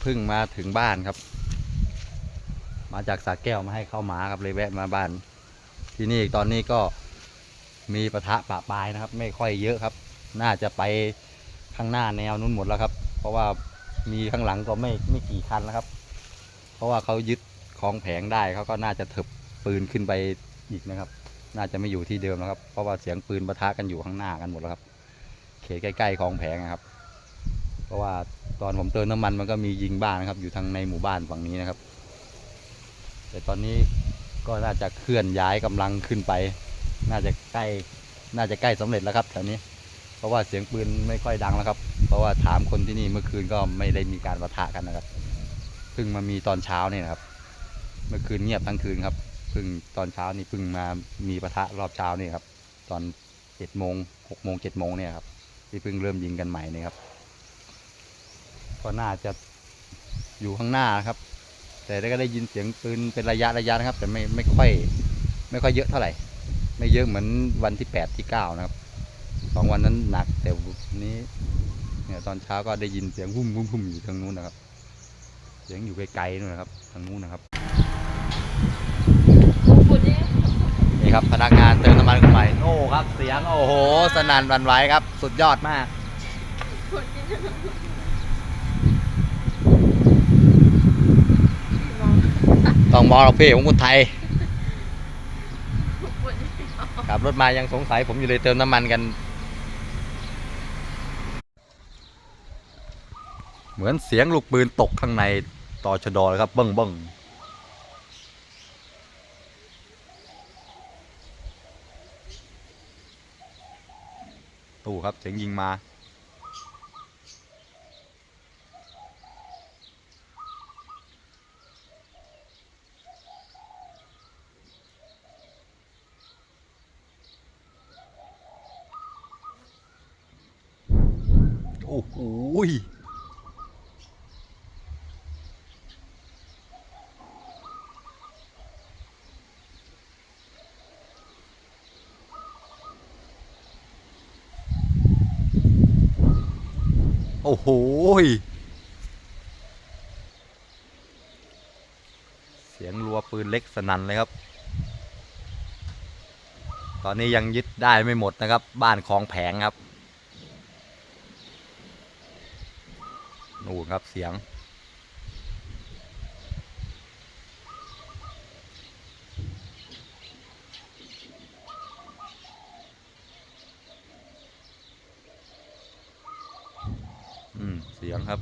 เพิ่งมาถึงบ้านครับ มาจากสาแก้วมาให้เข้าหมาครับเลยแวะมาบ้าน ที่นี่ตอนนี้ก็มีปะทะปะปลายนะครับ ไม่ค่อยเยอะครับ น่าจะไปข้างหน้าแนวนู้นหมดแล้วครับ เพราะว่ามีข้างหลังก็ไม่ไม่กี่คันแล้วครับ เพราะว่าเขายึดของแผงได้เขาก็น่าจะถึบปืนขึ้นไปอีกนะครับ น่าจะไม่อยู่ที่เดิมแล้วครับ เพราะว่าเสียงปืนปะทะกันอยู่ข้างหน้ากันหมดแล้วครับ เขตใกล้ๆของแผงนะครับ เพราะว่า ตอนผมเติมน้ำมันมันก็มียิงบ้านนะครับ อยู่ทางในหมู่บ้านฝั่งนี้นะครับ แต่ตอนนี้ก็น่าจะเคลื่อนย้ายกำลังขึ้นไป น่าจะใกล้น่าจะใกล้สำเร็จแล้วครับแถวนี้ เพราะว่าเสียงปืนไม่ค่อยดังแล้วครับ เพราะว่าถามคนที่นี่เมื่อคืนก็ไม่ได้มีการปะทะกันนะครับเพิ่งมามีตอนเช้านี่นะครับ เมื่อคืนเงียบทั้งคืนครับเพิ่งตอนเช้านี่เพิ่งมามีปะทะรอบเช้านี่ครับ ตอนเจ็ดโมงหกโมงเจ็ดโมงเนี่ยครับที่เพิ่งเริ่มยิงกันใหม่นี่ครับ ก็น่าจะอยู่ข้างหน้านะครับ แต่ก็ได้ยินเสียงปืนเป็นระยะระยะนะครับ แต่ไม่ไม่ค่อย ไม่ค่อยเยอะเท่าไหร่ ไม่เยอะเหมือนวันที่แปดที่เก้านะครับสองวันนั้นหนักแต่วันนี้ เนี่ยตอนเช้าก็ได้ยินเสียงวุ่มวุ่มวุ่มอยู่ทางนู้นนะครับ เสียงอยู่ไกลๆนู่นนะครับ ทางนู้นนะครับนี่ครับพนักงานเติมน้ำมันคนใหม่โอ้ครับ เสียงโอ้โห สนั่นวันไหวครับ สุดยอดมาก ฝุ่นเนี่ยมอง ต้องมองเราเพ่ของคนไทยฝุ่นเนี่ยขับรถมายังสงสัยผมอยู่เลยเติมน้ำมันกัน เหมือนเสียงลูกปืนตกข้างในต่อชดอเลยครับเบิ้งเบิ้งตู้ครับเสียงยิงมา โอ้โหโอ้โหเสียงรัวปืนเล็กสนั่นเลยครับ ตอนนี้ยังยึดได้ไม่หมดนะครับ บ้านของแผงครับ อู่ครับเสียง อืม เสียงครับ